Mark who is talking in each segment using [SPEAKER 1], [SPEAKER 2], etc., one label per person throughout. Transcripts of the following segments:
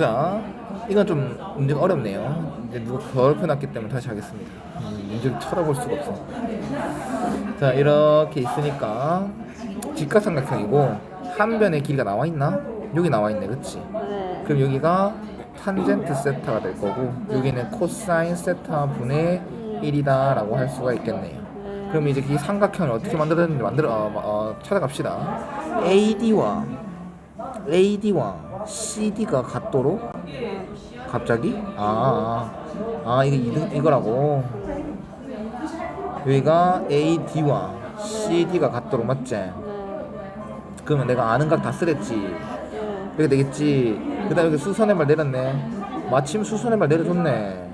[SPEAKER 1] 자, 이건 좀 문제가 어렵네요. 이제 누가 더럽혀놨기 때문에 다시 하겠습니다. 음, 문제를 쳐다볼 수가 없어. 자, 이렇게 있으니까 직각삼각형이고 한 변의 길이가 나와 있나? 여기 나와 있네, 그렇지?
[SPEAKER 2] 네.
[SPEAKER 1] 그럼 여기가 탄젠트 세타가 될 거고 여기는 코사인 세타 분의 1이다라고 할 수가 있겠네요.
[SPEAKER 2] 네.
[SPEAKER 1] 그럼 이제 이 삼각형을 어떻게 만들었는지 만들어 어, 어, 찾아갑시다. AD와 AD와 CD가 같도록 갑자기 아, 아, 아 이거 이등 이거라고 여기가 AD와 CD가 같도록 맞지?
[SPEAKER 2] 네.
[SPEAKER 1] 그러면 내가 아는 각 다 쓰랬지.
[SPEAKER 2] 네.
[SPEAKER 1] 이렇게 되겠지. 그 다음에 이렇게 수선의 말 내렸네. 마침 수선의 말 내려줬네.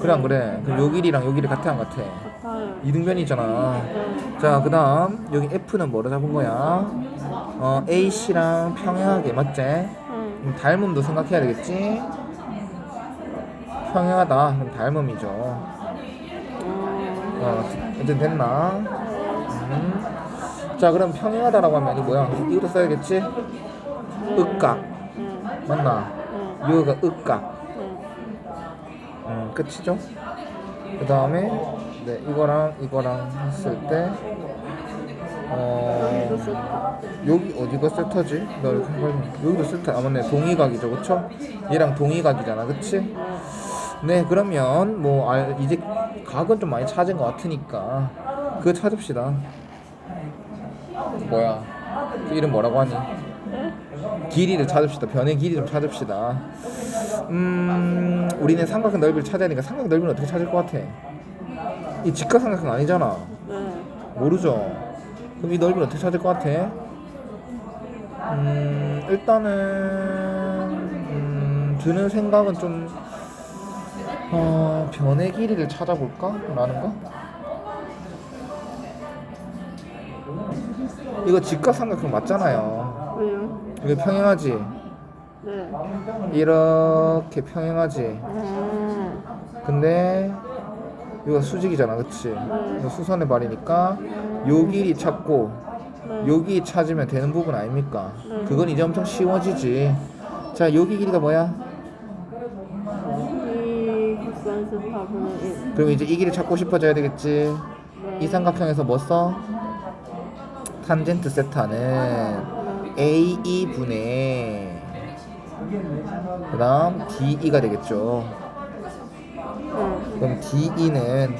[SPEAKER 1] 그래 안 그래? 그럼 요 길이랑 요 길이 같아 안 같아?
[SPEAKER 2] 같아요.
[SPEAKER 1] 이등변이잖아.
[SPEAKER 2] 네.
[SPEAKER 1] 자, 그 다음 여기 F는 뭐로 잡은 거야? 어, AC랑 평행하게 맞지?
[SPEAKER 2] 네.
[SPEAKER 1] 그럼 닮음도 생각해야 되겠지? 평행하다. 그럼 닮음이죠.
[SPEAKER 2] 어.
[SPEAKER 1] 어, 이제 됐나? 음. 자, 그럼 평행하다라고 하면 이 뭐야? 이것도 써야겠지?
[SPEAKER 2] 네.
[SPEAKER 1] 맞나? 으각.
[SPEAKER 2] 네.
[SPEAKER 1] 음, 끝이죠? 그 다음에 네 이거랑 이거랑 했을 때 어? 여기 어디가 세터지? 나 이렇게 헷갈리네. 여기도 세터 아 맞네 동의각이죠 그쵸? 얘랑 동의각이잖아 그치?
[SPEAKER 2] 네.
[SPEAKER 1] 네 그러면 뭐 알, 이제 각은 좀 많이 찾은 것 같으니까 그거 찾읍시다 뭐야 그 이름 뭐라고 하니? 길이를 찾읍시다 변의 길이 좀 찾읍시다 음 우리는 삼각형 넓이를 찾아야 되니까 삼각형 넓이는 어떻게 찾을 것 같아? 이 직각삼각형 아니잖아
[SPEAKER 2] 네.
[SPEAKER 1] 모르죠. 그럼 이 넓이는 어떻게 찾을 것 같아? 음, 일단은 음, 드는 생각은 좀 어, 변의 길이를 찾아볼까? 라는 거? 이거 직각삼각형 맞잖아요.
[SPEAKER 2] 왜요?
[SPEAKER 1] 이거 평행하지?
[SPEAKER 2] 네.
[SPEAKER 1] 이렇게 평행하지?
[SPEAKER 2] 음.
[SPEAKER 1] 근데 이거 수직이잖아, 그치? 이거 수선의 발이니까 요 길이 찾고
[SPEAKER 2] 네.
[SPEAKER 1] 여기 찾으면 되는 부분 아닙니까?
[SPEAKER 2] 네.
[SPEAKER 1] 그건 이제 엄청 쉬워지지. 자, 여기 길이가 뭐야?
[SPEAKER 2] 이 코사인 세타분의 1.
[SPEAKER 1] 그럼 이제 이 길이 찾고 싶어져야 되겠지.
[SPEAKER 2] 네.
[SPEAKER 1] 이 삼각형에서 뭐 써? 탄젠트 세타는 AE 분의 그다음 DE가 되겠죠.
[SPEAKER 2] 네.
[SPEAKER 1] 그럼 DE는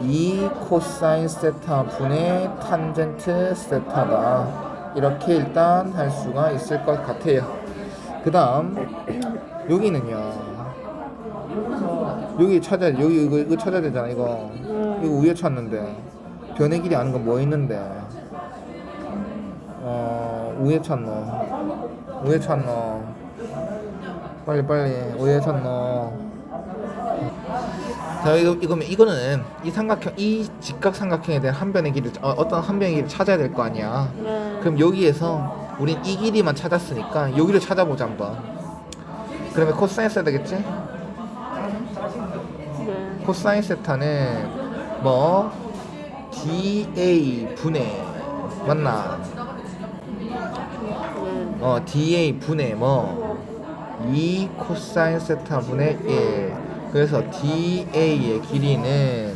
[SPEAKER 1] 2 코사인 세타 분의 탄젠트 세타다. 이렇게 일단 할 수가 있을 것 같아요. 그 다음, 여기는요. 여기 찾아야, 여기 이거, 이거 찾아야 되잖아, 이거. 이거 위에 찾는데. 변의 길이 아는 건 뭐 있는데. 어, 우에 찾노. 우에 찾노. 빨리, 빨리. 우에 찾노. 자 이거 이거면 이거는 이 삼각형 이 직각 삼각형에 대한 한 변의 길이를 어, 어떤 한 변의 길이를 찾아야 될 거 아니야.
[SPEAKER 2] 네.
[SPEAKER 1] 그럼 여기에서 우린 이 길이만 찾았으니까 여기를 찾아보자 한번. 그러면 코사인 써야 되겠지?
[SPEAKER 2] 네.
[SPEAKER 1] 코사인 세타는 뭐 DA 분의 맞나?
[SPEAKER 2] 네.
[SPEAKER 1] 어 DA 분의 뭐2 코사인 세타 분의 1 그래서 DA의 길이는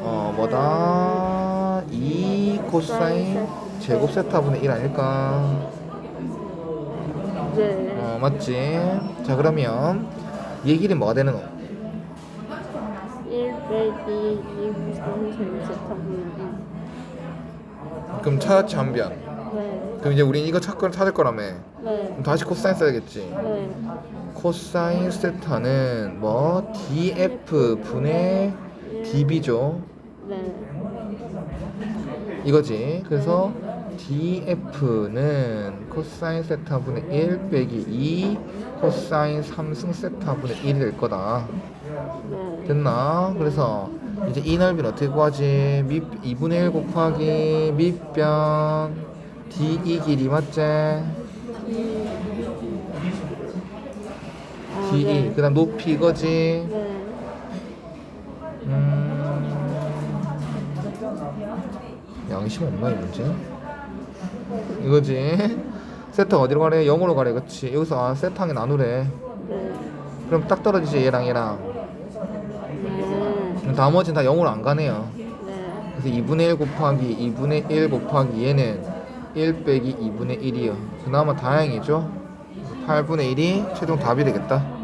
[SPEAKER 1] 어 뭐다 2 코사인 제곱 세타 분의 1 아닐까
[SPEAKER 2] 네.
[SPEAKER 1] 어 맞지 자 그러면 얘 길이 뭐가 되는 거
[SPEAKER 2] 1 빼기 2 코사인 제곱 세타분의 1.
[SPEAKER 1] 그럼 찾았지 한변
[SPEAKER 2] 네.
[SPEAKER 1] 그럼 이제 우린 이거 찾걸 찾을 거라며
[SPEAKER 2] 네.
[SPEAKER 1] 그럼 다시 코사인 써야겠지
[SPEAKER 2] 네.
[SPEAKER 1] 코사인 세타는 뭐 df 분의 db죠
[SPEAKER 2] 네.
[SPEAKER 1] 이거지. 그래서 df는 코사인 세타 분의 1 빼기 2 코사인 3승 세타 분의 1이 될 거다.
[SPEAKER 2] 네.
[SPEAKER 1] 됐나? 그래서 이제 이 넓이는 어떻게 구하지? 밑 2분의 1 곱하기 밑변 de 길이 맞지?
[SPEAKER 2] 아,
[SPEAKER 1] de
[SPEAKER 2] 네.
[SPEAKER 1] 그다음 높이 이거지.
[SPEAKER 2] 네.
[SPEAKER 1] 음... 양심 없나 이 문제? 이거지. 세트 어디로 가래? 0으로 가래 그치 여기서 아 세트항에 나누래
[SPEAKER 2] 네.
[SPEAKER 1] 그럼 딱 떨어지지 얘랑 얘랑
[SPEAKER 2] 네.
[SPEAKER 1] 그럼 나머지는 다 0으로 안 가네요
[SPEAKER 2] 네.
[SPEAKER 1] 그래서 2분의 1 곱하기 2분의 1 곱하기 얘는 1 빼기 2분의 1이요 그나마 다행이죠 8분의 1이 최종 답이 되겠다